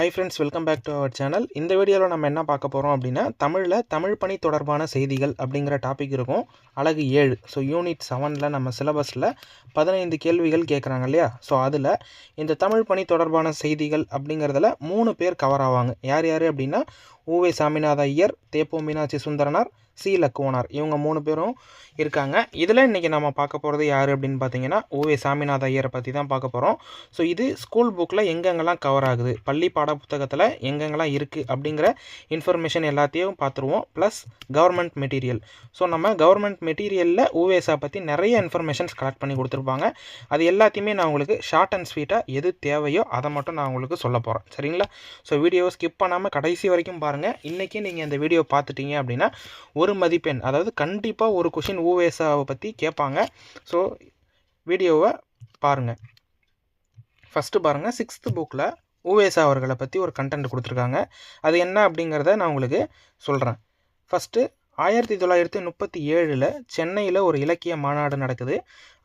Hi friends welcome back to our channel இந்த வீடியோவில் நம்ம என்ன பார்க்க போகிறோம் அப்படின்னா தமிழில் தமிழ் பணி தொடர்பான செய்திகள் அப்படிங்கிற டாபிக் இருக்கும். அழகு ஏழு. ஸோ யூனிட் செவனில் நம்ம சிலபஸில் பதினைந்து கேள்விகள் கேட்குறாங்க இல்லையா? ஸோ அதில் இந்த தமிழ் பணி தொடர்பான செய்திகள் அப்படிங்கிறதுல மூணு பேர் கவர் ஆவாங்க. யார் யார் அப்படின்னா ஊவே சாமிநாத ஐயர் தேப்போ மீனாட்சி சுந்தரனார் சி லக்குவனார் இவங்க மூணு பேரும் இருக்காங்க. இதில் இன்றைக்கி நம்ம பார்க்க போகிறது யார் அப்படின்னு பார்த்தீங்கன்னா ஓவே சாமிநாத ஐயரை பற்றி தான் பார்க்க போகிறோம் ஸோ இது ஸ்கூல் புக்கில் எங்கெங்கெல்லாம் கவர் ஆகுது? பள்ளி பாட புத்தகத்தில் எங்கெங்கெல்லாம் இருக்குது அப்படிங்கிற இன்ஃபர்மேஷன் எல்லாத்தையும் பார்த்துருவோம். ப்ளஸ் கவர்மெண்ட் மெட்டீரியல் ஸோ நம்ம கவர்மெண்ட் மெட்டீரியலில் ஓவேஸா பற்றி நிறைய இன்ஃபர்மேஷன்ஸ் கலெக்ட் பண்ணி கொடுத்துருப்பாங்க. அது எல்லாத்தையுமே நான் உங்களுக்கு ஷார்ட் அண்ட் ஸ்வீட்டாக எது தேவையோ அதை மட்டும் நான் உங்களுக்கு சொல்ல போகிறேன் சரிங்களா? ஸோ வீடியோவை ஸ்கிப் பண்ணாமல் கடைசி வரைக்கும் பாருங்கள் இன்றைக்கி நீங்கள் இந்த வீடியோ பார்த்துட்டீங்க அப்படின்னா ஒரு மதிப்பெண் அதாவது கண்டிப்பாக ஒரு கொஷின் ஊவேசாவை பற்றி கேட்பாங்க. ஸோ வீடியோவை பாருங்கள் ஃபஸ்ட்டு பாருங்கள் சிக்ஸ்த்து புக்கில் ஊவேசா அவர்களை பற்றி ஒரு கண்டென்ட் கொடுத்துருக்காங்க. அது என்ன அப்படிங்கிறத நான் உங்களுக்கு சொல்கிறேன் ஃபஸ்ட்டு ஆயிரத்தி தொள்ளாயிரத்தி முப்பத்தி ஏழில் சென்னையில் ஒரு இலக்கிய மாநாடு நடக்குது.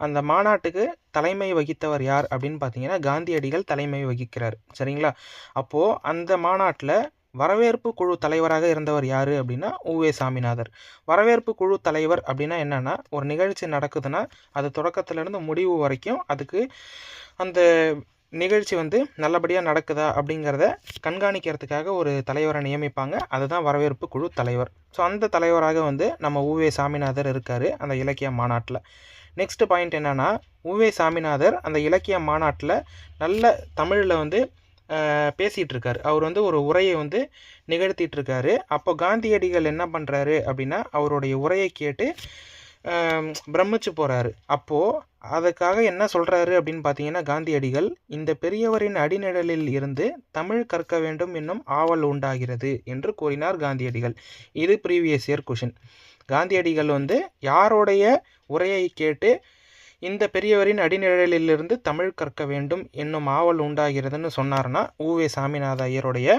அந்த மாநாட்டுக்கு தலைமை வகித்தவர் யார் அப்படின்னு பார்த்தீங்கன்னா காந்தியடிகள் தலைமை வகிக்கிறார். சரிங்களா? அப்போது அந்த மாநாட்டில் வரவேற்பு குழு தலைவராக இருந்தவர் யார் அப்படின்னா உவே சாமிநாதர். வரவேற்பு குழு தலைவர் அப்படின்னா என்னென்னா ஒரு நிகழ்ச்சி நடக்குதுன்னா அது தொடக்கத்துலேருந்து முடிவு வரைக்கும் அதுக்கு அந்த நிகழ்ச்சி வந்து நல்லபடியாக நடக்குதா அப்படிங்கிறத கண்காணிக்கிறதுக்காக ஒரு தலைவரை நியமிப்பாங்க. அதுதான் வரவேற்பு குழு தலைவர். ஸோ அந்த தலைவராக வந்து நம்ம உவே சாமிநாதர் இருக்கார் அந்த இலக்கிய மாநாட்டில். நெக்ஸ்ட் பாயிண்ட் என்னென்னா உவே சாமிநாதர் அந்த இலக்கிய மாநாட்டில் நல்ல தமிழில் வந்து பேசிகிட்டு இருக்காரு அவர் வந்து ஒரு உரையை வந்து நிகழ்த்திட்டு இருக்காரு அப்போ காந்தியடிகள் என்ன பண்ணுறாரு அப்படின்னா அவருடைய உரையை கேட்டு பிரமிச்சு போகிறாரு அப்போது அதுக்காக என்ன சொல்கிறாரு அப்படின்னு பார்த்தீங்கன்னா காந்தியடிகள் இந்த பெரியவரின் அடிநிழலில் இருந்து தமிழ் கற்க வேண்டும் என்னும் ஆவல் உண்டாகிறது என்று கூறினார் காந்தியடிகள். இது ப்ரீவியஸ் இயர் கொஷின் காந்தியடிகள் வந்து யாருடைய உரையை கேட்டு இந்த பெரியவரின் அடிநிழலிலிருந்து தமிழ் கற்க வேண்டும் என்னும் ஆவல் உண்டாகிறதுன்னு சொன்னார்னா ஊவே சாமிநாத ஐயருடைய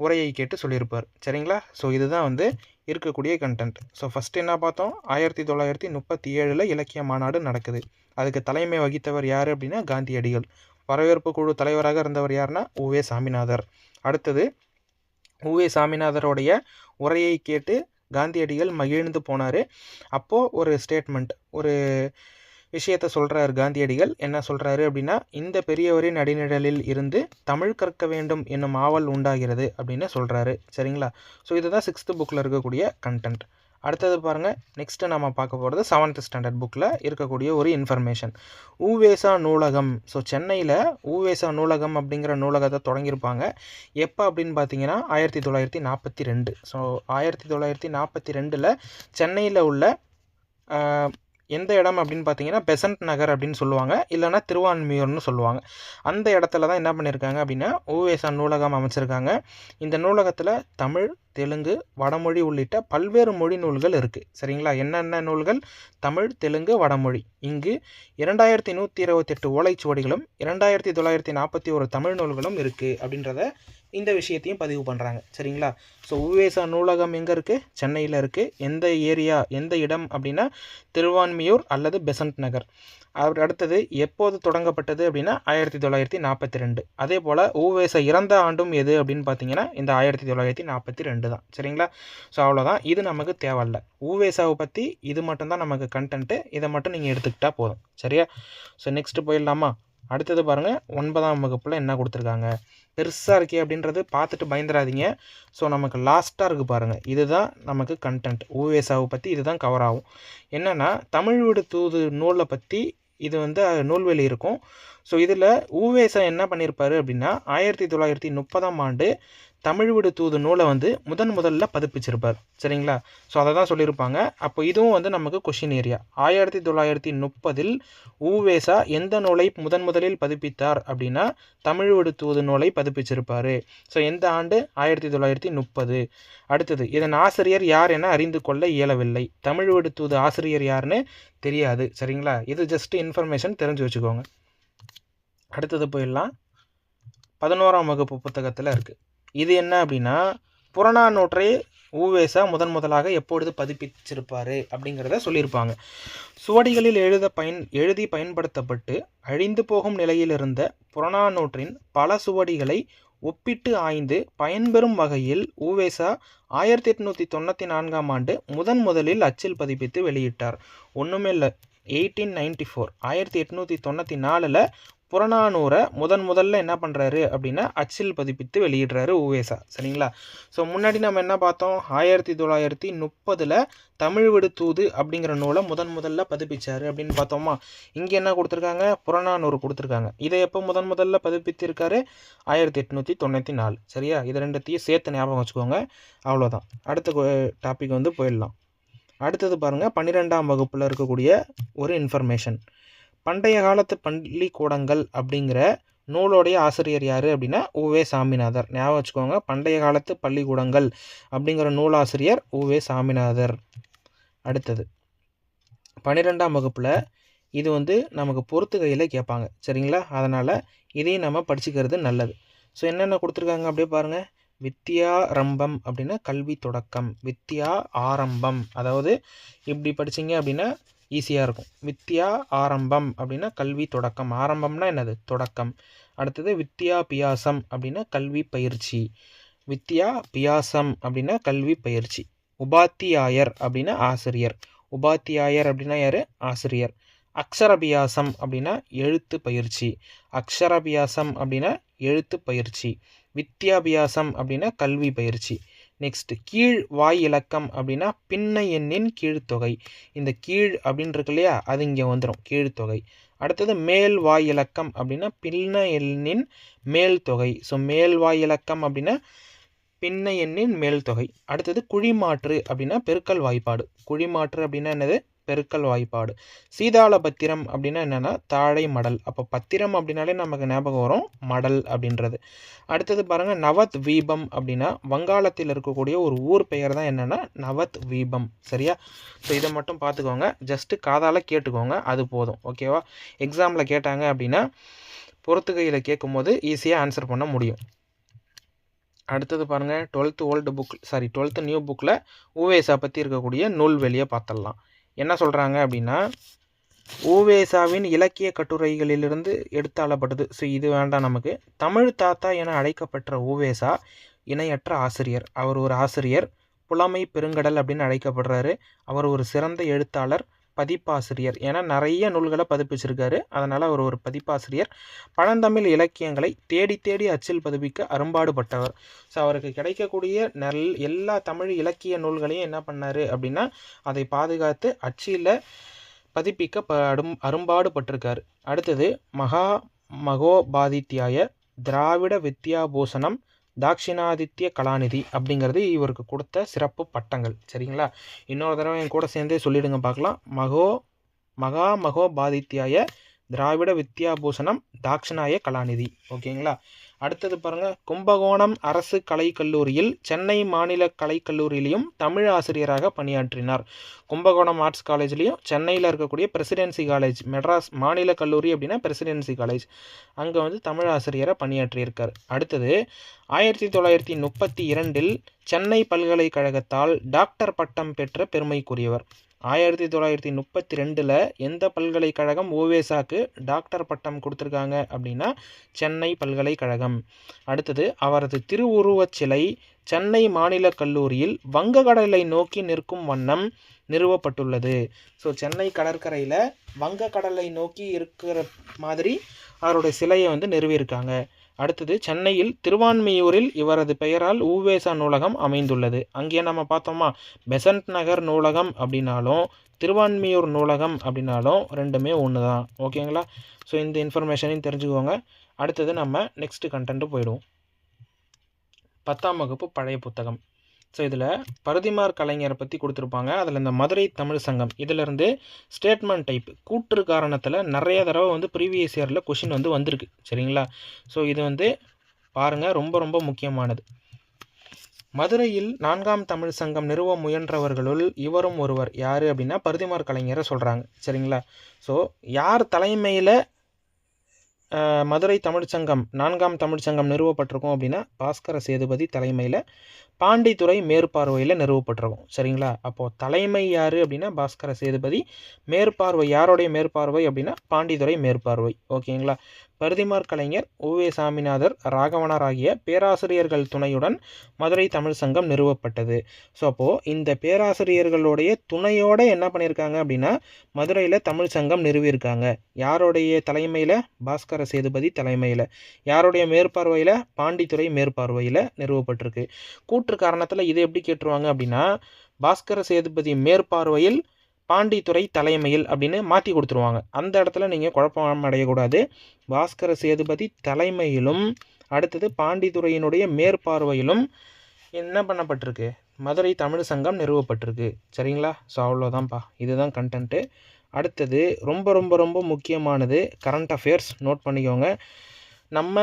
உரையை கேட்டு சொல்லியிருப்பார். சரிங்களா? ஸோ இதுதான் வந்து இருக்கக்கூடிய கண்டென்ட் ஸோ ஃபஸ்ட்டு என்ன பார்த்தோம்? ஆயிரத்தி தொள்ளாயிரத்தி முப்பத்தி ஏழில் இலக்கிய மாநாடு நடக்குது. அதுக்கு தலைமை வகித்தவர் யார் அப்படின்னா காந்தியடிகள். வரவேற்பு குழு தலைவராக இருந்தவர் யாருன்னா ஊவே சாமிநாதர். அடுத்தது ஊவே சாமிநாதருடைய உரையை கேட்டு காந்தியடிகள் மகிழ்ந்து போனார். அப்போது ஒரு ஸ்டேட்மெண்ட் ஒரு விஷயத்த சொல்கிறார் காந்தியடிகள். என்ன சொல்கிறாரு அப்படின்னா இந்த பெரியவரின் அடிநிழலில் இருந்து தமிழ் கற்க வேண்டும் என்னும் ஆவல் உண்டாகிறது அப்படின்னு சொல்கிறாரு சரிங்களா? ஸோ இதுதான் சிக்ஸ்த்து புக்கில் இருக்கக்கூடிய கண்டென்ட் அடுத்தது பாருங்கள் நெக்ஸ்ட்டு நம்ம பார்க்க போகிறது செவன்த் ஸ்டாண்டர்ட் புக்கில் இருக்கக்கூடிய ஒரு இன்ஃபர்மேஷன் ஊவேசா நூலகம். ஸோ சென்னையில் ஊவேசா நூலகம் அப்படிங்கிற நூலகத்தை தொடங்கியிருப்பாங்க. எப்போ அப்படின்னு பார்த்தீங்கன்னா ஆயிரத்தி தொள்ளாயிரத்தி நாற்பத்தி ரெண்டு. ஸோ ஆயிரத்தி தொள்ளாயிரத்தி நாற்பத்தி ரெண்டில் சென்னையில் உள்ள எந்த இடம் அப்படின்னு பார்த்தீங்கன்னா பெசன்ட் நகர் அப்படின்னு சொல்லுவாங்க. இல்லைனா திருவான்மியூர்னு சொல்லுவாங்க. அந்த இடத்துல தான் என்ன பண்ணியிருக்காங்க அப்படின்னா ஓவேசா நூலகம் அமைச்சிருக்காங்க. இந்த நூலகத்தில் தமிழ் தெலுங்கு வடமொழி உள்ளிட்ட பல்வேறு மொழி நூல்கள் இருக்குது சரிங்களா? என்னென்ன நூல்கள்? தமிழ் தெலுங்கு வடமொழி. இங்கு இரண்டாயிரத்தி நூற்றி இருபத்தெட்டு ஓலைச்சுவடிகளும் இரண்டாயிரத்தி தொள்ளாயிரத்தி நாற்பத்தி ஒரு தமிழ் நூல்களும் இருக்குது அப்படின்றத இந்த விஷயத்தையும் பதிவு பண்ணுறாங்க சரிங்களா? ஸோ உவேசா நூலகம் எங்கே இருக்குது சென்னையில் இருக்குது எந்த ஏரியா எந்த இடம் அப்படின்னா திருவான்மியூர் அல்லது பெசன்ட் நகர். அடுத்தது எப்போது தொடங்கப்பட்டது அப்படின்னா ஆயிரத்தி தொள்ளாயிரத்தி நாற்பத்தி ரெண்டு அதே போல் ஊவேச இறந்த ஆண்டும் எது அப்படின்னு பார்த்தீங்கன்னா இந்த ஆயிரத்தி தொள்ளாயிரத்தி நாற்பத்தி ரெண்டு தான். சரிங்களா? ஸோ அவ்வளோதான் இது நமக்கு தேவையில்ல. ஊவேசாவை பற்றி இது மட்டும்தான் நமக்கு கண்டென்ட்டு இதை மட்டும் நீங்கள் எடுத்துக்கிட்டால் போதும். சரியா? ஸோ நெக்ஸ்ட்டு போயிடலாமா? அடுத்தது பாருங்கள் ஒன்பதாம் வகுப்பில் என்ன கொடுத்துருக்காங்க? பெருசாக இருக்கே அப்படின்றது பார்த்துட்டு பயந்துடாதீங்க ஸோ நமக்கு லாஸ்ட்டாக இருக்குது பாருங்கள் இதுதான் நமக்கு கண்டென்ட் ஓவேசாவை பற்றி இதுதான் கவர் ஆகும். என்னென்னா தமிழ் வீடு தூது நூலை பற்றி இது வந்து நூல்வெளி இருக்கும். ஸோ இதில் ஊவேசா என்ன பண்ணியிருப்பார் அப்படின்னா ஆயிரத்தி தொள்ளாயிரத்தி முப்பதாம் ஆண்டு தமிழ் விடு தூது நூலை வந்து முதன் முதல்ல பதிப்பிச்சிருப்பார். சரிங்களா? ஸோ அதை தான் சொல்லியிருப்பாங்க. அப்போ இதுவும் வந்து நமக்கு கொஷின் ஏரியா ஆயிரத்தி தொள்ளாயிரத்தி முப்பதில் ஊவேசா எந்த நூலை முதன் முதலில் பதிப்பித்தார் அப்படின்னா தமிழ் விடு தூது நூலை பதிப்பிச்சிருப்பார். ஸோ எந்த ஆண்டு? ஆயிரத்தி தொள்ளாயிரத்தி முப்பது. அடுத்தது இதன் ஆசிரியர் யார் என அறிந்து கொள்ள இயலவில்லை. தமிழ் விடு தூது ஆசிரியர் யாருன்னு தெரியாது. சரிங்களா? இது ஜஸ்ட் இன்ஃபர்மேஷன் தெரிஞ்சு வச்சுக்கோங்க. அடுத்தது போயிடலாம். பதினோராம் வகுப்பு புத்தகத்தில் இருக்குது இது என்ன அப்படின்னா புறநானூற்றை ஊவேசா முதன் முதலாக எப்பொழுது பதிப்பிச்சிருப்பார் அப்படிங்கிறத சொல்லியிருப்பாங்க. சுவடிகளில் எழுத பயன் எழுதி பயன்படுத்தப்பட்டு அழிந்து போகும் நிலையில் இருந்த புறநானூற்றின் பல சுவடிகளை ஒப்பிட்டு ஆய்ந்து பயன்பெறும் வகையில் ஊவேசா ஆயிரத்தி எட்நூற்றி தொண்ணூற்றி நான்காம் ஆண்டு முதன் முதலில் அச்சில் பதிப்பித்து வெளியிட்டார். ஒன்றுமே இல்லை எயிட்டீன் நைன்டி ஃபோர் ஆயிரத்தி எட்நூற்றி தொண்ணூற்றி நாலில் புறநானூரை முதன் முதல்ல என்ன பண்ணுறாரு அப்படின்னா அச்சில் பதிப்பித்து வெளியிடுறாரு உவேசா சரிங்களா? ஸோ முன்னாடி நம்ம என்ன பார்த்தோம்? ஆயிரத்தி தொள்ளாயிரத்தி முப்பதில் தமிழ் விடு தூது அப்படிங்கிற நூலை முதன் முதல்ல பதிப்பிச்சார் அப்படின்னு பார்த்தோமா? இங்கே என்ன கொடுத்துருக்காங்க? புறநானூறு கொடுத்துருக்காங்க. இதை எப்போ முதன் முதல்ல பதிப்பித்திருக்காரு? ஆயிரத்தி எட்நூற்றி தொண்ணூற்றி நாலு. சரியா? இது ரெண்டுத்தையும் சேர்த்து ஞாபகம் வச்சுக்கோங்க. அவ்வளோதான். அடுத்த டாபிக் வந்து போயிடலாம். அடுத்தது பாருங்கள் பன்னிரெண்டாம் வகுப்பில் இருக்கக்கூடிய ஒரு இன்ஃபர்மேஷன் பண்டைய காலத்து பள்ளிக்கூடங்கள் அப்படிங்கிற நூலோடைய ஆசிரியர் யார் அப்படின்னா உவே சாமிநாதர். ஞாபகம் வச்சுக்கோங்க பண்டைய காலத்து பள்ளிக்கூடங்கள் அப்படிங்கிற நூலாசிரியர் உவே சாமிநாதர். அடுத்தது பன்னிரெண்டாம் வகுப்பில் இது வந்து நமக்கு பொறுத்து கையில் கேட்பாங்க. சரிங்களா? அதனால் இதையும் நம்ம படிச்சுக்கிறது நல்லது. ஸோ என்னென்ன கொடுத்துருக்காங்க அப்படியே பாருங்கள் வித்யா ரம்பம் அப்படின்னா கல்வி தொடக்கம். வித்யா ஆரம்பம். அதாவது இப்படி படிச்சிங்க அப்படின்னா ஈஸியாக இருக்கும். வித்யா ஆரம்பம் அப்படின்னா கல்வி தொடக்கம். ஆரம்பம்னா என்னது? தொடக்கம். அடுத்தது வித்யா பியாசம் அப்படின்னா கல்வி பயிற்சி. வித்யா பியாசம் அப்படின்னா கல்வி பயிற்சி. உபாத்தியாயர் அப்படின்னா ஆசிரியர். உபாத்தியாயர் அப்படின்னா யார்? ஆசிரியர். அக்ஷரபியாசம் அப்படின்னா எழுத்து பயிற்சி. அக்ஷரபியாசம் அப்படின்னா எழுத்து பயிற்சி. வித்யாபியாசம் அப்படின்னா கல்வி பயிற்சி. நெக்ஸ்ட் கீழ் வாய் இலக்கம் அப்படின்னா பின்ன எண்ணின் கீழ்த்தொகை. இந்த கீழ் அப்படின்னு இருக்கு இல்லையா அது இங்கே வந்துடும் கீழ்த்தொகை. அடுத்தது மேல் வாய் இலக்கம் அப்படின்னா பின்ன எண்ணின் மேல் தொகை ஸோ மேல் வாய் இலக்கம் அப்படின்னா பின்ன எண்ணின் மேல் தொகை அடுத்தது குழிமாற்று அப்படின்னா பெருக்கல் வாய்ப்பாடு. குழிமாற்று அப்படின்னா என்னது? பெருக்கல் வாய்ப்பாடு. சீதாள பத்திரம் அப்படின்னா என்னென்னா தாழை மடல். அப்போ பத்திரம் அப்படின்னாலே நமக்கு ஞாபகம் வரும் மடல் அப்படின்றது. அடுத்தது பாருங்கள் நவத் வீபம் அப்படின்னா வங்காளத்தில் இருக்கக்கூடிய ஒரு ஊர் பெயர் தான் என்னென்னா நவத் வீபம். சரியா? ஸோ இதை மட்டும் பார்த்துக்கோங்க. ஜஸ்ட்டு காதால் கேட்டுக்கோங்க அது போதும். ஓகேவா எக்ஸாமில் கேட்டாங்க அப்படின்னா பொறுத்துகையில் கேட்கும்போது ஈஸியாக ஆன்சர் பண்ண முடியும். அடுத்தது பாருங்கள் twelfth old book sorry twelfth new புக்கில் ஊவேசா பற்றி இருக்கக்கூடிய நூல்வெளியை பார்த்துடலாம். என்ன சொல்கிறாங்க அப்படின்னா ஓவேசாவின் இலக்கிய கட்டுரைகளிலிருந்து எடுத்தாளப்பட்டது. ஸோ இது வேண்டாம் நமக்கு. தமிழ் தாத்தா என அழைக்கப்பட்ட ஓவேசா இணையற்ற ஆசிரியர். அவர் ஒரு ஆசிரியர். புலமை பெருங்கடல் அப்படின்னு அழைக்கப்படுறாரு. அவர் ஒரு சிறந்த எழுத்தாளர். பதிப்பாசிரியர். என நிறைய நூல்களை பதிப்பிச்சிருக்காரு. அதனால் அவர் ஒரு பதிப்பாசிரியர். பழந்தமிழ் இலக்கியங்களை தேடி தேடி அச்சில் பதிப்பிக்க அரும்பாடுபட்டவர். ஸோ அவருக்கு கிடைக்கக்கூடிய நெல் எல்லா தமிழ் இலக்கிய நூல்களையும் என்ன பண்ணார் அப்படின்னா அதை பாதுகாத்து அச்சில் பதிப்பிக்க ப அரும் அரும்பாடுபட்டிருக்காரு. அடுத்தது மகா மகோபாதித்யாய திராவிட வித்யாபூஷணம் தாக்ஷிணாதித்ய கலாநிதி அப்படிங்கிறது இவருக்கு கொடுத்த சிறப்பு பட்டங்கள். சரிங்களா? இன்னொரு தடவை என் கூட சேர்ந்தே சொல்லிடுங்க பார்க்கலாம். மகோ மகா மகோபாதித்யாய திராவிட வித்யாபூஷணம் தாக்ஷணாய கலாநிதி. ஓகேங்களா? அடுத்தது பாருங்கள் கும்பகோணம் அரசு கலைக்கல்லூரியில் சென்னை மாநில கலைக்கல்லூரியிலையும் தமிழ் ஆசிரியராக பணியாற்றினார். கும்பகோணம் ஆர்ட்ஸ் காலேஜ்லேயும் சென்னையில் இருக்கக்கூடிய பிரசிடென்சி காலேஜ் மெட்ராஸ் மாநில கல்லூரி அப்படின்னா பிரசிடென்சி காலேஜ் அங்கே வந்து தமிழ் ஆசிரியராக பணியாற்றியிருக்கார். அடுத்தது ஆயிரத்தி தொள்ளாயிரத்தி முப்பத்தி இரண்டில் சென்னை பல்கலைக்கழகத்தால் டாக்டர் பட்டம் பெற்ற பெருமைக்குரியவர். ஆயிரத்தி தொள்ளாயிரத்தி முப்பத்தி ரெண்டில் எந்த பல்கலைக்கழகம் ஓவேசாக்கு டாக்டர் பட்டம் கொடுத்துருக்காங்க அப்படின்னா சென்னை பல்கலைக்கழகம். அடுத்தது அவரது திருவுருவச் சிலை சென்னை மாநில கல்லூரியில் வங்கக்கடலை நோக்கி நிற்கும் வண்ணம் நிறுவப்பட்டுள்ளது. ஸோ சென்னை கடற்கரையில் வங்கக்கடலை நோக்கி இருக்கிற மாதிரி அவருடைய சிலையை வந்து நிறுவியிருக்காங்க. அடுத்தது சென்னையில் திருவான்மியூரில் இவரது பெயரால் ஊவேசா நூலகம் அமைந்துள்ளது. அங்கே நம்ம பார்த்தோமா? பெசன்ட் நகர் நூலகம் அப்படின்னாலும் திருவான்மியூர் நூலகம் அப்படின்னாலும் ரெண்டுமே ஒன்று தான் ஓகேங்களா? ஸோ இந்த இன்ஃபர்மேஷனையும் தெரிஞ்சுக்கோங்க. அடுத்தது நம்ம நெக்ஸ்ட் கண்டென்ட்டு போயிடுவோம். பத்தாம் வகுப்பு பழைய புத்தகம். ஸோ இதில் பரதிமார் கலைஞரை பற்றி கொடுத்துருப்பாங்க. அதில் இந்த மதுரை தமிழ் சங்கம். இதிலிருந்து ஸ்டேட்மெண்ட் டைப் கூற்று காரணத்தில் நிறைய தடவை வந்து ப்ரீவியஸ் இயரில் கொஷின் வந்து வந்திருக்கு. சரிங்களா? ஸோ இது வந்து பாருங்கள் ரொம்ப ரொம்ப முக்கியமானது. மதுரையில் நான்காம் தமிழ் சங்கம் நிறுவ முயன்றவர்களுள் இவரும் ஒருவர். யார் அப்படின்னா பருதிமார் கலைஞரை சொல்கிறாங்க சரிங்களா? ஸோ யார் தலைமையில் மதுரை தமிழ்ச்சங்கம் நான்காம் தமிழ்ச்சங்கம் நிறுவப்பட்டிருக்கும் அப்படின்னா பாஸ்கர சேதுபதி தலைமையில் பாண்டித்துறை மேற்பார்வையில் நிறுவப்பட்டிருக்கும். சரிங்களா? அப்போது தலைமை யார் அப்படின்னா பாஸ்கர சேதுபதி மேற்பார்வை யாருடைய மேற்பார்வை அப்படின்னா பாண்டித்துறை மேற்பார்வை. ஓகேங்களா? பருதிமார் கலைஞர் ஓவே சாமிநாதர் ராகவனார் ஆகிய பேராசிரியர்கள் துணையுடன் மதுரை தமிழ் சங்கம் நிறுவப்பட்டது. ஸோ அப்போது இந்த பேராசிரியர்களுடைய துணையோட என்ன பண்ணியிருக்காங்க அப்படின்னா மதுரையில் தமிழ் சங்கம் நிறுவியிருக்காங்க. யாருடைய தலைமையில்? பாஸ்கர சேதுபதி தலைமையில். யாருடைய மேற்பார்வையில்? பாண்டித்துறை மேற்பார்வையில் நிறுவப்பட்டிருக்கு. கூற்று காரணத்தில் இது எப்படி கேட்டுருவாங்க அப்படின்னா பாஸ்கர சேதுபதி மேற்பார்வையில் பாண்டித்துறை தலைமையில் அப்படின்னு மாற்றி கொடுத்துருவாங்க. அந்த இடத்துல நீங்கள் குழப்பம் அடையக்கூடாது. பாஸ்கர சேதுபதி தலைமையிலும் அடுத்தது பாண்டித்துறையினுடைய மேற்பார்வையிலும் என்ன பண்ணப்பட்டிருக்கு? மதுரை தமிழ் சங்கம் நிறுவப்பட்டிருக்கு. சரிங்களா? ஸோ அவ்வளோதான்ப்பா இதுதான் கண்டென்ட்டு அடுத்தது ரொம்ப ரொம்ப ரொம்ப முக்கியமானது கரண்ட் அஃபேர்ஸ் நோட் பண்ணிக்கோங்க. நம்ம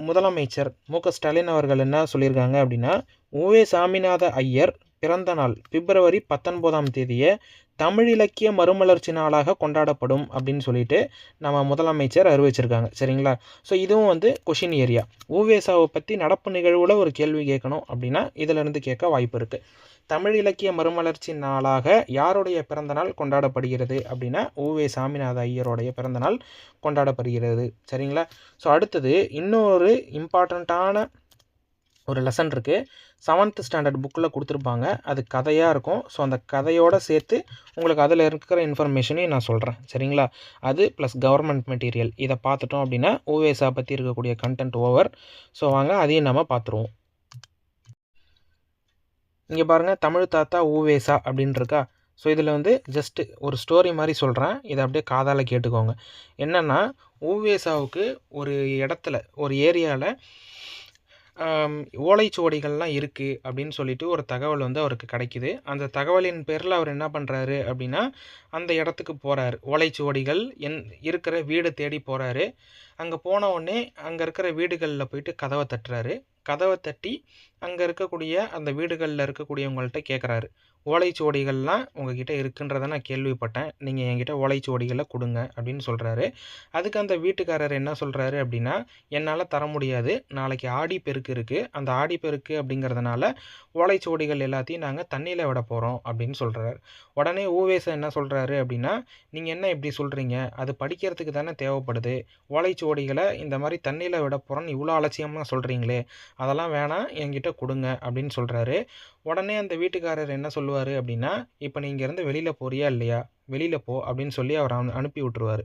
முதலமைச்சர் மு க ஸ்டாலின் அவர்கள் என்ன சொல்லியிருக்காங்க அப்படின்னா உவே சாமிநாத ஐயர் பிறந்த நாள் பிப்ரவரி பத்தொன்பதாம் தேதியை தமிழ் இலக்கிய மறுமலர்ச்சி நாளாக கொண்டாடப்படும் அப்படின்னு சொல்லிட்டு நம்ம முதலமைச்சர் அறிவிச்சிருக்காங்க. சரிங்களா? ஸோ இதுவும் வந்து கொஷின் ஏரியா ஓவேசாவை பற்றி நடப்பு நிகழ்வில் ஒரு கேள்வி கேட்கணும் அப்படின்னா இதிலிருந்து கேட்க வாய்ப்பு இருக்குது தமிழ் இலக்கிய மறுமலர்ச்சி நாளாக யாருடைய பிறந்தநாள் கொண்டாடப்படுகிறது அப்படின்னா ஓவே சாமிநாத ஐயருடைய பிறந்தநாள் கொண்டாடப்படுகிறது. சரிங்களா? ஸோ அடுத்தது இன்னொரு இம்பார்ட்டண்ட்டான ஒரு லெசன் இருக்குது செவன்த் ஸ்டாண்டர்ட் புக்கில் கொடுத்துருப்பாங்க. அது கதையாக இருக்கும். ஸோ அந்த கதையோடு சேர்த்து உங்களுக்கு அதில் இருக்கிற இன்ஃபர்மேஷனையும் நான் சொல்கிறேன் சரிங்களா? அது ப்ளஸ் கவர்மெண்ட் மெட்டீரியல் இதை பார்த்துட்டோம் அப்படின்னா ஓவேஸாக பற்றி இருக்கக்கூடிய கண்டென்ட் ஓவர் ஸோ வாங்க அதையும் நம்ம பார்த்துருவோம். இங்கே பாருங்கள் தமிழ் தாத்தா ஊவேசா அப்படின்னு இருக்கா ஸோ இதில் வந்து ஜஸ்ட்டு ஒரு ஸ்டோரி மாதிரி சொல்கிறேன் இதை அப்படியே காதால் கேட்டுக்கோங்க. என்னென்னா ஊவேசாவுக்கு ஒரு இடத்துல ஒரு ஏரியாவில் ஓலைச்சுவடிகள்லாம் இருக்குது அப்படின்னு சொல்லிட்டு ஒரு தகவல் வந்து அவருக்கு கிடைக்கிது. அந்த தகவலின் பேரில் அவர் என்ன பண்ணுறாரு அப்படின்னா அந்த இடத்துக்கு போகிறாரு ஓலைச்சுவடிகள் என் இருக்கிற வீடு தேடி போகிறாரு அங்கே போன உடனே அங்கே இருக்கிற வீடுகளில் போயிட்டு கதவை தட்டுறாரு. கதவை தட்டி அங்கே இருக்கக்கூடிய அந்த வீடுகளில் இருக்கக்கூடியவங்கள்ட்ட கேட்குறாரு ஓலைச்சுவடிகள்லாம் உங்ககிட்ட இருக்குன்றதை நான் கேள்விப்பட்டேன். நீங்கள் என்கிட்ட ஓலைச்சுவடிகளை கொடுங்க அப்படின்னு சொல்கிறாரு அதுக்கு அந்த வீட்டுக்காரர் என்ன சொல்கிறாரு அப்படின்னா என்னால் தர முடியாது. நாளைக்கு ஆடி பெருக்கு இருக்குது அந்த ஆடி பெருக்கு அப்படிங்கிறதுனால ஓலைச்சுவடிகள் எல்லாத்தையும் நாங்கள் தண்ணியில் விட போகிறோம் அப்படின்னு சொல்கிறாரு உடனே ஊவேசன் என்ன சொல்கிறாரு அப்படின்னா நீங்கள் என்ன இப்படி சொல்கிறீங்க அது படிக்கிறதுக்கு தானே தேவைப்படுது. ஓலைச்சுவடிகளை இந்த மாதிரி தண்ணியில் விட போகிறோன்னு இவ்வளோ அலட்சியமாக சொல்கிறீங்களே அதெல்லாம் வேணாம். என்கிட்ட கொடுங்க அப்படின்னு சொல்கிறாரு உடனே அந்த வீட்டுக்காரர் என்ன சொல்லுவார்? அப்படின்னா இப்போ நீங்கள் இருந்து வெளியில் போறியா இல்லையா? வெளியில் போ அப்படின்னு சொல்லி அவர் அனுப்பி விட்டுருவார்.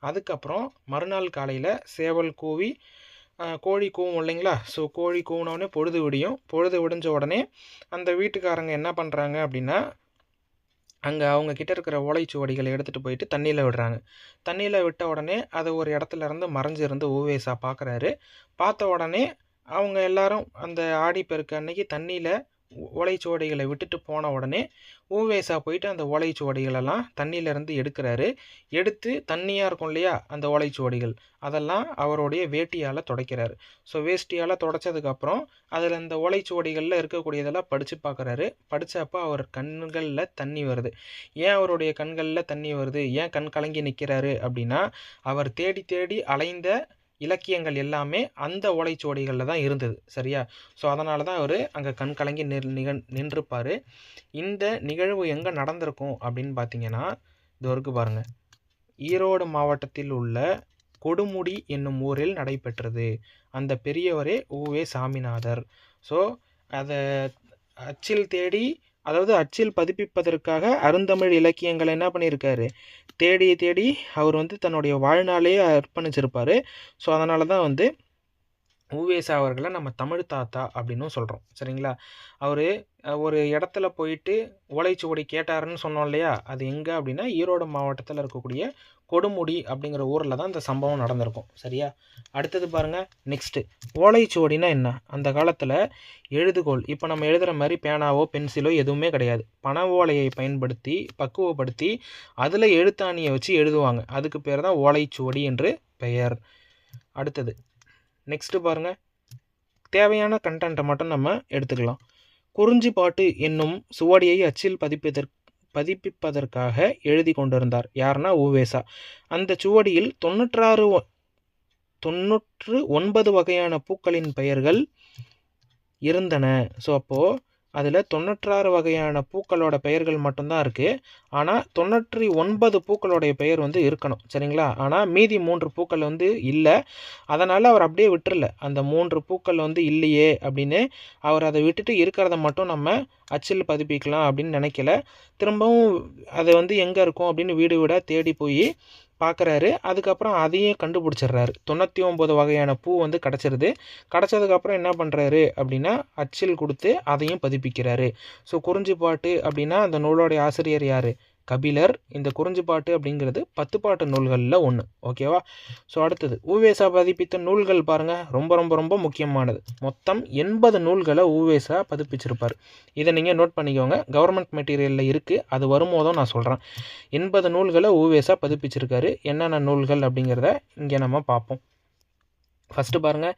அதுக்கப்புறம் மறுநாள் காலையில் சேவல் கூவி கோழி கூவும் இல்லைங்களா? ஸோ கோழி கூவினோடனே பொழுது விடியும். பொழுது விடிஞ்ச உடனே அந்த வீட்டுக்காரங்க என்ன பண்ணுறாங்க அப்படின்னா அங்கே அவங்க கிட்ட இருக்கிற ஓலைச்சுவடிகளை எடுத்துகிட்டு போயிட்டு தண்ணியில் விடுறாங்க. தண்ணியில் விட்ட உடனே அதை ஒரு இடத்துல இருந்து மறைஞ்சிருந்து ஓவேஸாக பார்க்குறாரு பார்த்த உடனே அவங்க எல்லாரும் அந்த ஆடிப்பெருக்கு அன்னைக்கு தண்ணியில் ஓலைச்சுவடிகளை விட்டுட்டு போன உடனே ஊவேசா போயிட்டு அந்த ஓலைச்சுவடிகளெல்லாம் தண்ணியிலேருந்து எடுக்கிறாரு. எடுத்து தண்ணியாக இருக்கும் இல்லையா அந்த ஓலைச்சுவடிகள். அதெல்லாம் அவருடைய வேட்டியால் துடைக்கிறாரு. ஸோ வேஷ்டியால் துடைச்சதுக்கப்புறம் அதில் அந்த ஓலைச்சுவடிகளில் இருக்கக்கூடியதெல்லாம் படித்து பார்க்குறாரு படித்தப்போ அவர் கண்களில் தண்ணி வருது. ஏன் அவருடைய கண்களில் தண்ணி வருது? ஏன் கண் கலங்கி நிற்கிறாரு அப்படின்னா அவர் தேடி தேடி அலைந்த இலக்கியங்கள் எல்லாமே அந்த ஓலைச்சுவடிகளில் தான் இருந்தது சரியா? ஸோ அதனால தான் அவர் அங்கே கண் கலங்கி நிக நின்றுப்பார். இந்த நிகழ்வு எங்கே நடந்திருக்கும் அப்படின்னு பார்த்தீங்கன்னா இது வரைக்கும் பாருங்கள் ஈரோடு மாவட்டத்தில் உள்ள கொடுமுடி என்னும் ஊரில் நடைபெற்றது. அந்த பெரியவரே ஊவே சாமிநாதர். ஸோ அதை அச்சில் தேடி அதாவது அச்சில் பதிப்பிப்பதற்காக அருந்தமிழ் இலக்கியங்களை என்ன பண்ணியிருக்காரு? தேடி தேடி அவர் வந்து தன்னுடைய வாழ்நாளையே அர்ப்பணிச்சிருப்பார். ஸோ அதனால தான் வந்து ஊவேசா அவர்களை நம்ம தமிழ் தாத்தா அப்படின்னும் சொல்கிறோம் சரிங்களா? அவர் ஒரு இடத்துல போயிட்டு ஓலைச்சுவடி கேட்டாருன்னு சொன்னோம் இல்லையா? அது எங்கே அப்படின்னா ஈரோடு மாவட்டத்தில் இருக்கக்கூடிய கொடுமுடி அப்படிங்கிற ஊரில் தான் இந்த சம்பவம் நடந்திருக்கும். சரியா? அடுத்தது பாருங்கள் நெக்ஸ்ட்டு ஓலைச்சுவடினா என்ன? அந்த காலத்தில் எழுதுகோள். இப்போ நம்ம எழுதுகிற மாதிரி பேனாவோ பென்சிலோ எதுவுமே கிடையாது. பண ஓலையை பயன்படுத்தி பக்குவப்படுத்தி அதில் எழுத்தாணியை வச்சு எழுதுவாங்க. அதுக்கு பேர் தான் ஓலைச்சுவடி என்று பெயர். அடுத்தது நெக்ஸ்ட்டு பாருங்கள் தேவையான கண்டென்ட்டை மட்டும் நம்ம எடுத்துக்கலாம். குறிஞ்சி பாட்டு என்னும் சுவடியை அச்சில் பதிப்பதற்கு பதிப்பிப்பதற்காக எழுதி கொண்டிருந்தார். யார்னா ஊவேசா. அந்த சுவடியில் தொண்ணூற்றாறு தொண்ணூற்று ஒன்பது வகையான பூக்களின் பெயர்கள் இருந்தன. ஸோ அப்போது அதில் தொண்ணூற்றாறு வகையான பூக்களோட பெயர்கள் மட்டும்தான் இருக்குது ஆனால் தொண்ணூற்றி ஒன்பது பூக்களோடைய பெயர் வந்து இருக்கணும் சரிங்களா? ஆனால் மீதி மூன்று பூக்கள் வந்து இல்லை. அதனால் அவர் அப்படியே விட்டுறல. அந்த மூன்று பூக்கள் வந்து இல்லையே அப்படின்னு அவர் அதை விட்டுட்டு இருக்கிறத மட்டும் நம்ம அச்சில் பதிப்பிக்கலாம் அப்படின்னு நினைக்கல. திரும்பவும் அது வந்து எங்கே இருக்கும் அப்படின்னு வீடு வீடாக தேடி போய் பார்க்குறாரு அதுக்கப்புறம் அதையும் கண்டுபிடிச்சிடுறாரு. தொண்ணூற்றி ஒம்பது வகையான பூ வந்து கிடச்சிருது. கிடச்சதுக்கப்புறம் என்ன பண்ணுறாரு அப்படின்னா அச்சில் கொடுத்து அதையும் பதிப்பிக்கிறாரு. ஸோ குறிஞ்சிப்பாட்டு அப்படின்னா அந்த நூலோடைய ஆசிரியர் யார்? கபிலர் இந்த குறிஞ்சிப்பாட்டு அப்படிங்கிறது பத்து பாட்டு நூல்களில் ஒன்று ஓகேவா ஸோ அடுத்தது ஊவேசா பதிப்பித்த நூல்கள் பாருங்கள் ரொம்ப ரொம்ப ரொம்ப முக்கியமானது. மொத்தம் எண்பது நூல்களை ஊவேசா பதிப்பிச்சிருப்பார். இதை நீங்கள் நோட் பண்ணிக்கோங்க. கவர்மெண்ட் மெட்டீரியலில் இருக்குது அது வரும்போதும் நான் சொல்கிறேன் எண்பது நூல்களை ஊவேசா பதிப்பிச்சிருக்காரு. என்னென்ன நூல்கள் அப்படிங்கிறத இங்கே நம்ம பார்ப்போம். ஃபஸ்ட்டு பாருங்கள்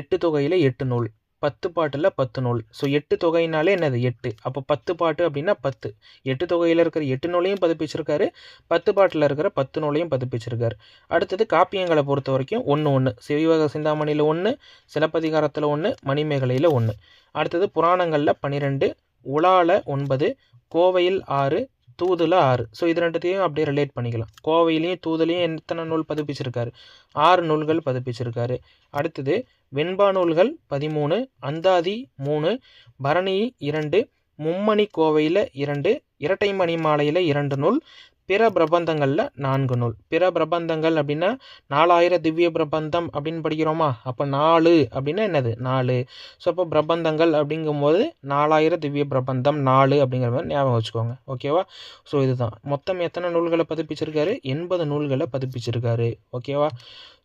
எட்டு தொகையில் எட்டு நூல். பத்து பாட்டில் பத்து நூல். ஸோ எட்டு தொகையினாலே என்னது? எட்டு. அப்போ பத்து பாட்டு அப்படின்னா பத்து. எட்டு தொகையில் இருக்கிற எட்டு நூலையும் பதிப்பிச்சிருக்காரு. பத்து பாட்டில் இருக்கிற பத்து நூலையும் பதிப்பிச்சிருக்காரு. அடுத்தது காப்பியங்களை பொறுத்த வரைக்கும் ஒன்று ஒன்று சிவக சிந்தாமணியில் ஒன்று சிலப்பதிகாரத்தில் ஒன்று மணிமேகலையில் ஒன்று அடுத்தது புராணங்களில் பன்னிரெண்டு உலால ஒன்பது கோவையில் ஆறு தூதுல ஆறு. ஸோ இது ரெண்டுத்தையும் அப்படியே ரிலேட் பண்ணிக்கலாம். கோவையிலையும் தூதுலையும் எத்தனை நூல் பதிப்பிச்சிருக்காரு? ஆறு நூல்கள் பதிப்பிச்சிருக்காரு. அடுத்தது வெண்பா நூல்கள் பதிமூணு அந்தாதி மூணு பரணி இரண்டு மும்மணி கோவையில் இரண்டு இரட்டை மணி மாலையில் இரண்டு நூல் பிற பிரபந்தங்களில் நான்கு நூல். பிற பிரபந்தங்கள் அப்படின்னா நாலாயிரம் திவ்ய பிரபந்தம் அப்படின்னு படிக்கிறோமா? அப்போ நாலு அப்படின்னா என்னது? நாலு. ஸோ அப்போ பிரபந்தங்கள் அப்படிங்கும்போது நாலாயிரம் திவ்ய பிரபந்தம் நாலு அப்படிங்கிற மாதிரி ஞாபகம் வச்சுக்கோங்க. ஓகேவா ஸோ இதுதான். மொத்தம் எத்தனை நூல்களை பதிப்பிச்சிருக்காரு? எண்பது நூல்களை பதிப்பிச்சிருக்காரு. ஓகேவா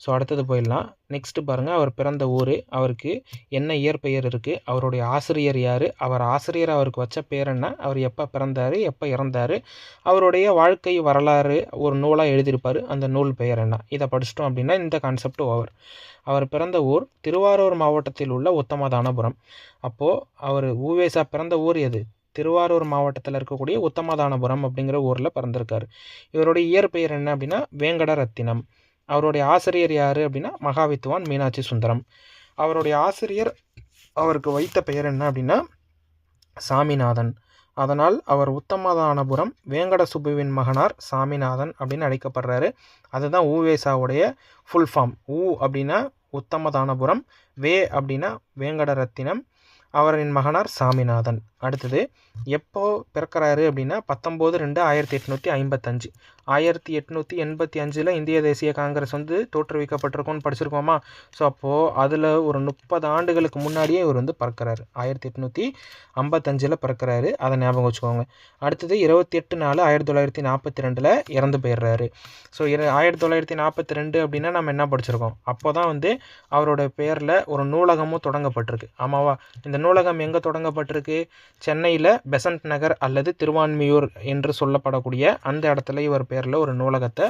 ஸோ அடுத்தது போயிடலாம். நெக்ஸ்ட்டு பாருங்கள் அவர் பிறந்த ஊர் அவருக்கு என்ன இயற்பெயர் இருக்குது அவருடைய ஆசிரியர் யார் அவர் ஆசிரியர் அவருக்கு வச்ச பேர் என்ன அவர் எப்போ பிறந்தார் எப்போ இறந்தார் அவருடைய வாழ்க்கை வரலாறு ஒரு நூலாக எழுதியிருப்பார் அந்த நூல் பெயர் என்ன? இதை படிச்சிட்டோம் அப்படின்னா இந்த கான்செப்ட் ஓவர் அவர் பிறந்த ஊர் திருவாரூர் மாவட்டத்தில் உள்ள உத்தமதானபுரம். அப்போது அவர் ஊவேசா பிறந்த ஊர் எது? திருவாரூர் மாவட்டத்தில் இருக்கக்கூடிய உத்தமதானபுரம் அப்படிங்கிற ஊரில் பிறந்திருக்கார். இவருடைய இயற்பெயர் என்ன அப்படின்னா வேங்கடரத்தினம். அவருடைய ஆசிரியர் யார் அப்படின்னா மகாவித்துவான் மீனாட்சி சுந்தரம். அவருடைய ஆசிரியர் அவருக்கு வைத்த பெயர் என்ன அப்படின்னா சாமிநாதன். அதனால் அவர் உத்தமதானபுரம் வேங்கட சுப்புவின் மகனார் சாமிநாதன் அப்படின்னு அழைக்கப்படுறாரு. அதுதான் ஊவேசாவுடைய ஃபுல் ஃபார்ம் ஊ அப்படின்னா உத்தமதானபுரம் வே அப்படின்னா வேங்கடரத்தினம். அவரின் மகனார் சாமிநாதன். அடுத்தது எப்போ பிறக்கிறாரு அப்படின்னா பத்தொம்போது ரெண்டு ஆயிரத்தி எட்நூற்றி ஐம்பத்தஞ்சு. ஆயிரத்தி எட்நூற்றி எண்பத்தி அஞ்சில் இந்திய தேசிய காங்கிரஸ் வந்து தோற்றுவிக்கப்பட்டிருக்கும்னு படிச்சிருக்கோமா? ஸோ அப்போது அதில் ஒரு முப்பது ஆண்டுகளுக்கு முன்னாடியே இவர் வந்து பிறக்கிறாரு. ஆயிரத்தி எட்நூற்றி ஐம்பத்தஞ்சில் பிறக்கிறாரு. அதை ஞாபகம் வச்சுக்கோங்க. அடுத்தது இருபத்தி எட்டு நாலு ஆயிரத்தி தொள்ளாயிரத்தி நாற்பத்தி ரெண்டில் இறந்து போயிடுறாரு. ஸோ இரு ஆயிரத்தி தொள்ளாயிரத்தி நாற்பத்தி ரெண்டு அப்படின்னா நம்ம என்ன படிச்சிருக்கோம்? அப்போ தான் வந்து அவரோட பேரில் ஒரு நூலகமும் தொடங்கப்பட்டிருக்கு. ஆமாவா? இந்த நூலகம் எங்கே தொடங்கப்பட்டிருக்கு? சென்னையில் பெசன்ட் நகர் அல்லது திருவான்மியூர் என்று சொல்லப்படக்கூடிய அந்த இடத்துல இவர் பேரில் ஒரு நூலகத்தை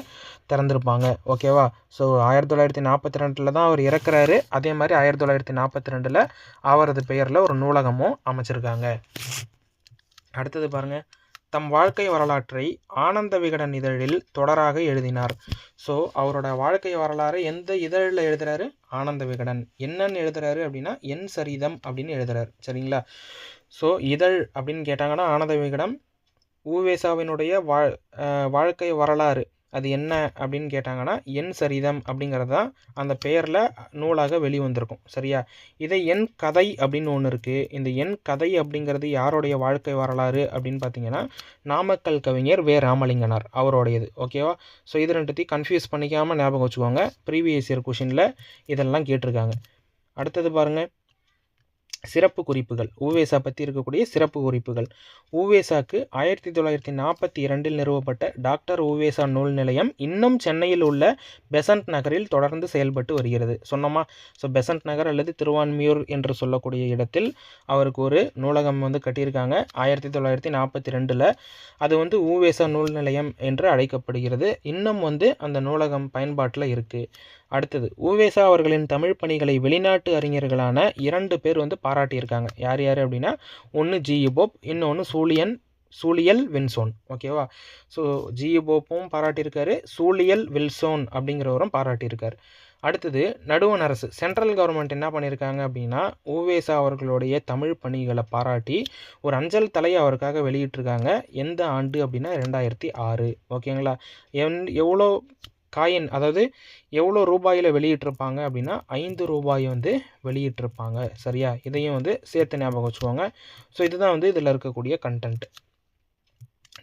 திறந்திருப்பாங்க. ஓகேவா ஸோ ஆயிரத்தி தொள்ளாயிரத்தி நாற்பத்தி ரெண்டில் தான் அவர் இறக்குறாரு. அதே மாதிரி ஆயிரத்தி தொள்ளாயிரத்தி நாற்பத்தி ரெண்டில் அவரது பெயரில் ஒரு நூலகமும் அமைச்சிருக்காங்க. அடுத்தது பாருங்கள் தம் வாழ்க்கை வரலாற்றை ஆனந்த விகடன் இதழில் தொடராக எழுதினார். ஸோ அவரோட வாழ்க்கை வரலாறு எந்த இதழில் எழுதுறாரு? ஆனந்த விகடன். என்னன்னு எழுதுறாரு அப்படின்னா என் சரிதம் அப்படின்னு எழுதுறாரு. சரிங்களா? ஸோ இதழ் அப்படின்னு கேட்டாங்கன்னா ஆனந்த விகடன் ஊவேசாவினுடைய வாழ் வாழ்க்கை வரலாறு. அது என்ன அப்படின்னு கேட்டாங்கன்னா என் சரிதம் அப்படிங்கிறது தான் அந்த பெயரில் நூலாக வெளிவந்திருக்கும். சரியா? இதை என் கதை அப்படின்னு ஒன்று இருக்குது இந்த என் கதை அப்படிங்கிறது யாருடைய வாழ்க்கை வரலாறு அப்படின்னு பார்த்தீங்கன்னா நாமக்கல் கவிஞர் வே. ராமலிங்கனார் அவருடையது. ஓகேவா ஸோ இது ரெண்டுத்தையும் கன்ஃபியூஸ் பண்ணிக்காமல் ஞாபகம் வச்சுக்கோங்க. ப்ரீவியஸ் இயர் கொஷினில் இதெல்லாம் கேட்டிருக்காங்க. அடுத்தது பாருங்கள் சிறப்பு குறிப்புகள். ஊவேசா பற்றி இருக்கக்கூடிய சிறப்பு குறிப்புகள். ஊவேசாக்கு ஆயிரத்தி தொள்ளாயிரத்தி நாற்பத்தி இரண்டில் நிறுவப்பட்ட டாக்டர் ஊவேசா நூல் நிலையம் இன்னும் சென்னையில் உள்ள பெசன்ட் நகரில் தொடர்ந்து செயல்பட்டு வருகிறது. சொன்னோமா? ஸோ பெசன்ட் நகர் அல்லது திருவான்மியூர் என்று சொல்லக்கூடிய இடத்தில் அவருக்கு ஒரு நூலகம் வந்து கட்டியிருக்காங்க. ஆயிரத்தி தொள்ளாயிரத்தி நாற்பத்தி ரெண்டில் அது வந்து ஊவேசா நூல் நிலையம் என்று அழைக்கப்படுகிறது. இன்னும் வந்து அந்த நூலகம் பயன்பாட்டில் இருக்குது அடுத்தது ஊவேசா அவர்களின் தமிழ் பணிகளை வெளிநாட்டு அறிஞர்களான இரண்டு பேர் வந்து பாராட்டியிருக்காங்க. யார் யார் அப்படின்னா ஒன்று ஜி இன்னொன்று சூலியன் சூழியல் வின்சோன் ஓகேவா ஸோ ஜி போப்பும் பாராட்டியிருக்காரு சூழியல் வில்சோன் அப்படிங்கிறவரும் பாராட்டியிருக்காரு. அடுத்தது நடுவண் அரசு. சென்ட்ரல் கவர்மெண்ட் என்ன பண்ணியிருக்காங்க அப்படின்னா ஓவேசா அவர்களுடைய தமிழ் பணிகளை பாராட்டி ஒரு அஞ்சல் தலையை அவருக்காக வெளியிட்டிருக்காங்க எந்த ஆண்டு அப்படின்னா ரெண்டாயிரத்தி ஆறு. ஓகேங்களா என் எவ்வளோ காயின் அதாவது எவ்வளோ ரூபாயில் வெளியிட்டிருப்பாங்க அப்படின்னா ஐந்து ரூபாய் வந்து வெளியிட்டிருப்பாங்க. சரியா? இதையும் வந்து சேர்த்து ஞாபகம் வச்சுக்கோங்க. ஸோ இதுதான் வந்து இதில் இருக்கக்கூடிய கண்டென்ட்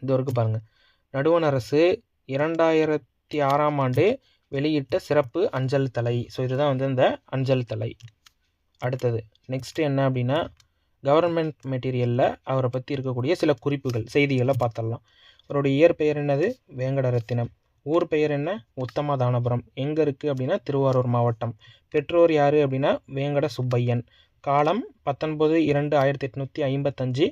இது வரைக்கும் பாருங்கள் நடுவண் அரசு இரண்டாயிரத்தி ஆறாம் ஆண்டு வெளியிட்ட சிறப்பு அஞ்சல் தலை. ஸோ இதுதான் வந்து இந்த அஞ்சல் தலை. அடுத்தது நெக்ஸ்ட்டு என்ன அப்படின்னா கவர்மெண்ட் மெட்டீரியலில் அவரை பற்றி இருக்கக்கூடிய சில குறிப்புகள் செய்திகளை பார்த்துடலாம். அவருடைய இயற்பெயர் என்னது? வேங்கடரத்தினம் ஊர் பெயர் என்ன? உத்தமதானபுரம் எங்கே இருக்குது அப்படின்னா திருவாரூர் மாவட்டம். பெற்றோர் யார் அப்படின்னா? வேங்கட சுப்பையன். காலம் பத்தொன்பது இரண்டு ஆயிரத்தி எட்நூற்றி ஐம்பத்தஞ்சு.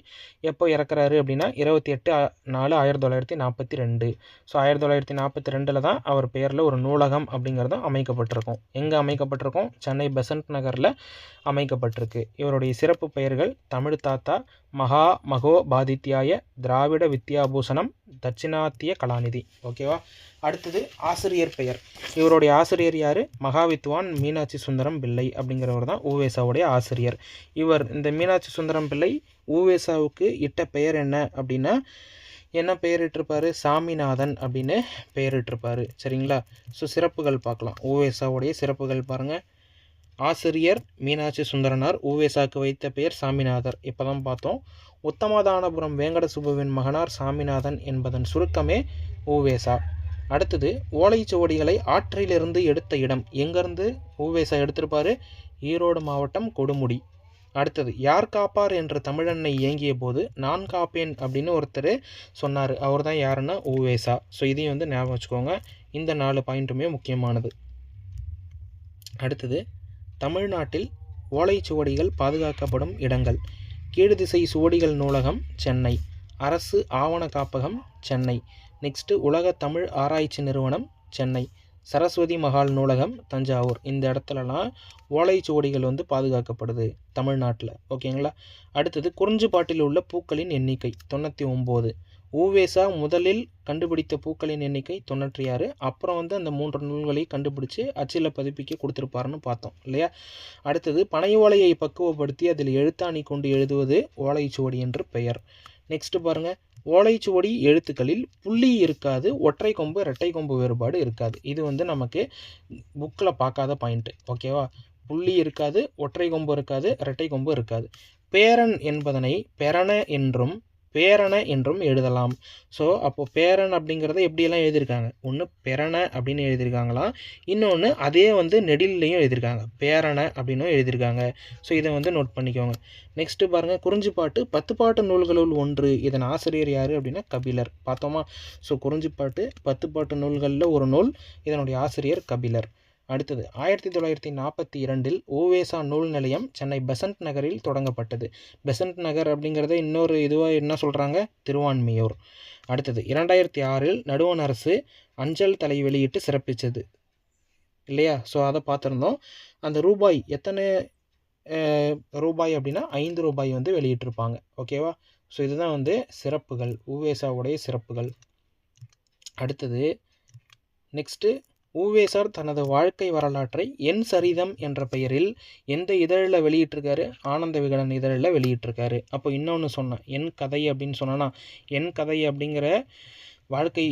எப்போ இறக்குறாரு அப்படின்னா இருபத்தி எட்டு நாலு ஆயிரத்தி தொள்ளாயிரத்தி நாற்பத்தி ரெண்டு. ஸோ ஆயிரத்தி தொள்ளாயிரத்தி நாற்பத்தி ரெண்டில் தான் அவர் பேரில் ஒரு நூலகம் அப்படிங்கிறதும் அமைக்கப்பட்டிருக்கும். எங்கே அமைக்கப்பட்டிருக்கும்? சென்னை பெசன்ட் நகரில் அமைக்கப்பட்டிருக்கு. இவருடைய சிறப்பு பெயர்கள் தமிழ் தாத்தா மகா மகோ பாதித்யாய திராவிட வித்யாபூஷணம் தட்சிணாத்திய கலாநிதி. ஓகேவா? அடுத்தது ஆசிரியர் பெயர். இவருடைய ஆசிரியர் யார்? மகாவித்வான் மீனாட்சி சுந்தரம் பிள்ளை அப்படிங்கிறவர் தான் ஊவேசாவுடைய ஆசிரியர். இவர் இந்த மீனாட்சி சுந்தரம் பிள்ளை ஊவேசாவுக்கு இட்ட பெயர் என்ன அப்படின்னா என்ன பெயரிட்டிருப்பார்? சாமிநாதன் அப்படின்னு பெயரிட்டிருப்பார். சரிங்களா? ஸோ சிறப்புகள் பார்க்கலாம். ஊவேசாவுடைய சிறப்புகள் பாருங்கள் ஆசிரியர் மீனாட்சி சுந்தரனார் ஊவேசாக்கு வைத்த பெயர் சாமிநாதர். இப்போ தான் பார்த்தோம். உத்தமதானபுரம் வேங்கடசுபுவின் மகனார் சாமிநாதன் என்பதன் சுருக்கமே ஊவேசா. அடுத்தது ஓலைச்சுவடிகளை ஆற்றிலிருந்து எடுத்த இடம். எங்கேருந்து? ஊவேசா எடுத்திருப்பார்? ஈரோடு மாவட்டம் கொடுமுடி. அடுத்தது யார் காப்பார் என்ற தமிழன்னை இயங்கிய போது நான் காப்பேன் அப்படின்னு ஒருத்தர் சொன்னார். அவர் தான் யாருன்னா ஊவேசா. ஸோ இதையும் வந்து ஞாபகம் வச்சுக்கோங்க. இந்த நாலு பாயிண்ட்டுமே முக்கியமானது. அடுத்தது தமிழ்நாட்டில் ஓலைச்சுவடிகள் பாதுகாக்கப்படும் இடங்கள். கீழ்திசை சுவடிகள் நூலகம் சென்னை. அரசு ஆவண காப்பகம் சென்னை. நெக்ஸ்ட்டு உலக தமிழ் ஆராய்ச்சி நிறுவனம் சென்னை. சரஸ்வதி மகால் நூலகம் தஞ்சாவூர். இந்த இடத்துலலாம் ஓலைச்சுவடிகள் வந்து பாதுகாக்கப்படுது தமிழ்நாட்டில். ஓகேங்களா? அடுத்தது குறிஞ்சிப்பாட்டில் உள்ள பூக்களின் எண்ணிக்கை தொண்ணூற்றி ஒம்பது ஊவேசா முதலில் கண்டுபிடித்த பூக்களின் எண்ணிக்கை தொண்ணூற்றி ஆறு. அப்புறம் வந்து அந்த மூன்று நூல்களை கண்டுபிடிச்சு அச்சில் பதிப்பிக்க கொடுத்துருப்பாருன்னு பார்த்தோம் இல்லையா? அடுத்தது பனை ஓலையை பக்குவப்படுத்தி அதில் எழுத்தாணி கொண்டு எழுதுவது ஓலைச்சுவடி என்று பெயர். நெக்ஸ்ட் பாருங்கள் ஓலைச்சுவடி எழுத்துக்களில் புள்ளி இருக்காது ஒற்றை கொம்பு இரட்டை கொம்பு வேறுபாடு இருக்காது. இது வந்து நமக்கு புக்கில் பார்க்காத பாயிண்ட்டு ஓகேவா புள்ளி இருக்காது ஒற்றை கொம்பு இருக்காது இரட்டை கொம்பு இருக்காது. பேரன் என்பதனை பெறன என்றும் பேரண என்றும் எழுதலாம். ஸோ அப்போது பேரன் அப்படிங்கிறத எப்படியெல்லாம் எழுதியிருக்காங்க? ஒன்று பெறன அப்படின்னு எழுதியிருக்காங்களாம் இன்னொன்று அதே வந்து நெடிலையும் எழுதியிருக்காங்க. பேரண அப்படின்னும் எழுதியிருக்காங்க. ஸோ இதை வந்து நோட் பண்ணிக்கோங்க. நெக்ஸ்ட்டு பாருங்கள் குறிஞ்சிப்பாட்டு பத்து பாட்டு நூல்களுள் ஒன்று. இதன் ஆசிரியர் யார் அப்படின்னா கபிலர். பார்த்தோமா? ஸோ குறிஞ்சிப்பாட்டு பத்து பாட்டு நூல்களில் ஒரு நூல். இதனுடைய ஆசிரியர் கபிலர். அடுத்தது ஆயிரத்தி தொள்ளாயிரத்தி நாற்பத்தி இரண்டில் ஓவேசா நூல் நிலையம் சென்னை பெசன்ட் நகரில் தொடங்கப்பட்டது. பெசன்ட் நகர் அப்படிங்கிறத இன்னொரு இதுவாக என்ன சொல்கிறாங்க திருவான்மியூர். அடுத்தது இரண்டாயிரத்தி ஆறில் நடுவண் அரசு அஞ்சல் தலை வெளியிட்டு சிறப்பித்தது இல்லையா? ஸோ அதை பார்த்துருந்தோம். அந்த ரூபாய் எத்தனை ரூபாய் அப்படின்னா ஐந்து ரூபாய் வந்து வெளியிட்டிருப்பாங்க. ஓகேவா? ஸோ இதுதான் வந்து சிறப்புகள் ஊவேசாவுடைய சிறப்புகள். அடுத்தது நெக்ஸ்ட்டு ஊவேசார் தனது வாழ்க்கை வரலாற்றை என் சரிதம் என்ற பெயரில் எந்த இதழில் வெளியிட்டிருக்காரு? ஆனந்த விகடன் இதழில் வெளியிட்டிருக்காரு. அப்போ இன்னொன்று சொன்னேன். என் கதை அப்படின்னு சொன்னேன்னா என் கதை அப்படிங்கிற வாழ்க்கை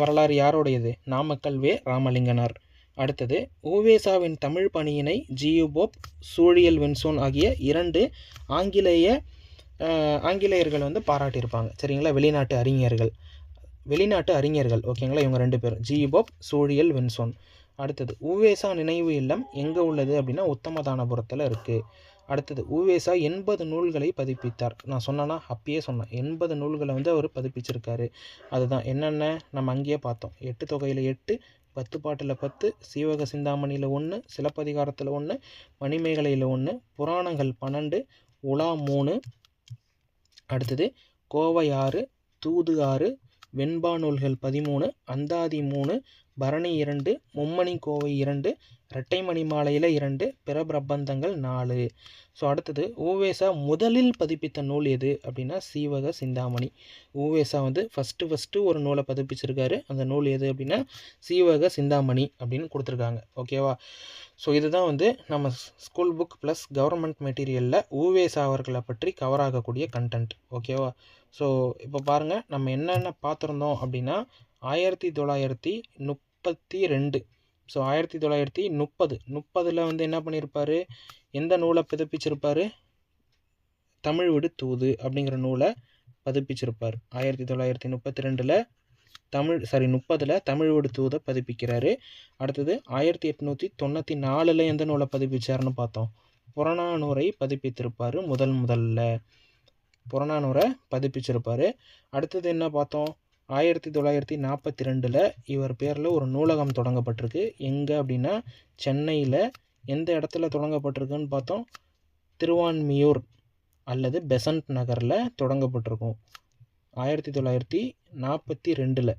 வரலாறு யாருடையது? நாமக்கல் வே ராமலிங்கனார். அடுத்தது ஊவேசாவின் தமிழ் பணியினை ஜியூபோப் சூழியல் வின்சோன் ஆகிய இரண்டு ஆங்கிலேய ஆங்கிலேயர்கள் வந்து பாராட்டியிருப்பாங்க. சரிங்களா? வெளிநாட்டு அறிஞர்கள். வெளிநாட்டு அறிஞர்கள் ஓகேங்களா இவங்க ரெண்டு பேரும். ஜிபாப் சூழியல் வென்சோன். அடுத்தது உவேசா நினைவு இல்லம் எங்கே உள்ளது அப்படின்னா உத்தமதானபுரத்தில் இருக்குது அடுத்தது உவேசா எண்பது நூல்களை பதிப்பித்தார். நான் சொன்னேன்னா அப்பயே சொன்னேன். எண்பது நூல்களை வந்து அவர் பதிப்பிச்சிருக்காரு. அதுதான். என்னென்ன? நம்ம அங்கேயே பார்த்தோம். எட்டு தொகையில் எட்டு பத்து பாட்டில் பத்து சீவக சிந்தாமணியில் ஒன்று சிலப்பதிகாரத்தில் ஒன்று மணிமேகலையில் ஒன்று புராணங்கள் பன்னெண்டு உலா மூணு. அடுத்தது கோவை ஆறு தூது ஆறு வெண்பா நூல்கள் பதிமூணு அந்தாதி மூணு பரணி இரண்டு மும்மணி கோவை இரண்டு இரட்டைமணி மாலையில் இரண்டு பிற பிரபந்தங்கள் நாலு. ஸோ அடுத்தது ஊவேசா முதலில் பதிப்பித்த நூல் எது அப்படின்னா சீவக சிந்தாமணி. ஊவேசா வந்து ஃபஸ்ட்டு ஃபஸ்ட்டு ஒரு நூலை பதிப்பிச்சிருக்காரு. அந்த நூல் எது அப்படின்னா சீவக சிந்தாமணி அப்படின்னு கொடுத்துருக்காங்க. ஓகேவா ஸோ இதுதான் வந்து நம்ம ஸ்கூல் புக் ப்ளஸ் கவர்மெண்ட் மெட்டீரியலில் ஊவேசா அவர்களை பற்றி கவர் ஆகக்கூடிய கண்டென்ட் ஓகேவா ஸோ இப்போ பாருங்கள் நம்ம என்னென்ன பார்த்துருந்தோம் அப்படின்னா ஆயிரத்தி தொள்ளாயிரத்தி முப்பத்தி ரெண்டு. ஸோ ஆயிரத்தி தொள்ளாயிரத்தி முப்பது. முப்பதில் வந்து என்ன பண்ணியிருப்பார் எந்த நூலை பதிப்பிச்சிருப்பார்? தமிழ் விடு தூது அப்படிங்கிற நூலை பதிப்பிச்சிருப்பார். ஆயிரத்தி தொள்ளாயிரத்தி முப்பத்தி ரெண்டில் தமிழ் சாரி முப்பதில் தமிழ் விடு தூதை பதிப்பிக்கிறாரு. அடுத்தது ஆயிரத்தி எட்நூற்றி தொண்ணூற்றி நாலில் எந்த நூலை பதிப்பிச்சாருன்னு பார்த்தோம்? புறநானூரை பதிப்பித்திருப்பார் முதல் முதல்ல. புறநானூரை பதிப்பிச்சிருப்பார். அடுத்தது என்ன பார்த்தோம்? ஆயிரத்தி தொள்ளாயிரத்தி நாற்பத்தி ரெண்டில் இவர் பேரில் ஒரு நூலகம் தொடங்கப்பட்டிருக்கு. எங்கே அப்படின்னா சென்னையில் எந்த இடத்துல தொடங்கப்பட்டிருக்குன்னு பார்த்தோம்? திருவான்மியூர் அல்லது பெசன்ட் நகரில் தொடங்கப்பட்டிருக்கும். ஆயிரத்தி தொள்ளாயிரத்தி நாற்பத்தி ரெண்டில்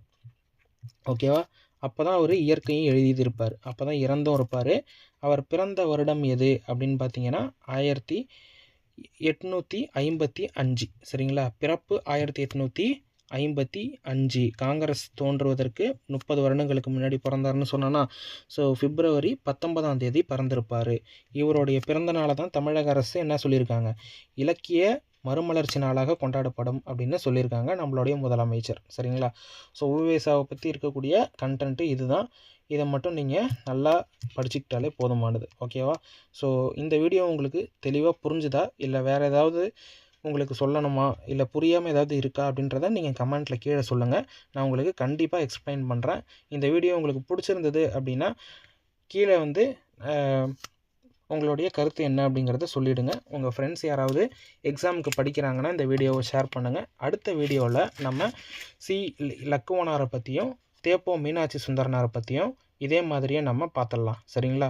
ஓகேவா? அப்போ தான் அவர் இயற்கையும் எழுதியிருப்பார். அப்போ தான் இறந்தும் இருப்பார். அவர் பிறந்த வருடம் எது அப்படின்னு பார்த்தீங்கன்னா ஆயிரத்தி எட்நூற்றி ஐம்பத்தி அஞ்சு. சரிங்களா? பிறப்பு ஆயிரத்தி எட்நூற்றி ஐம்பத்தி அஞ்சு. காங்கிரஸ் தோன்றுவதற்கு முப்பது வருடங்களுக்கு முன்னாடி பிறந்தாருன்னு சொன்னோன்னா ஸோ பிப்ரவரி பத்தொன்பதாம் தேதி பிறந்திருப்பார். இவருடைய பிறந்த நாளை தான் தமிழக அரசு என்ன சொல்லியிருக்காங்க? இலக்கிய மறுமலர்ச்சி நாளாக கொண்டாடப்படும் அப்படின்னு சொல்லியிருக்காங்க நம்மளுடைய முதலமைச்சர். சரிங்களா? ஸோ உவேசாவை பற்றி இருக்கக்கூடிய கண்டென்ட்டு இதுதான். இதை மட்டும் நீங்கள் நல்லா படிச்சுக்கிட்டாலே போதுமானது. ஓகேவா ஸோ இந்த வீடியோ உங்களுக்கு தெளிவாக புரிஞ்சுதா? இல்லை வேறு ஏதாவது உங்களுக்கு சொல்லணுமா? இல்லை புரியாமல் ஏதாவது இருக்கா? அப்படின்றத நீங்கள் கமெண்ட்டில் கீழே சொல்லுங்கள் நான் உங்களுக்கு கண்டிப்பாக எக்ஸ்பிளைன் பண்ணுறேன் இந்த வீடியோ உங்களுக்கு பிடிச்சிருந்தது அப்படின்னா கீழே வந்து உங்களுடைய கருத்து என்ன அப்படிங்கிறத சொல்லிவிடுங்க உங்கள் ஃப்ரெண்ட்ஸ் யாராவது எக்ஸாமுக்கு படிக்கிறாங்கன்னா இந்த வீடியோவை ஷேர் பண்ணுங்கள் அடுத்த வீடியோவில் நம்ம சி லக்குவனாரை பற்றியும் தேப்போ மீனாட்சி சுந்தரனாரை பற்றியும் இதே மாதிரியே நம்ம பார்த்துடலாம். சரிங்களா?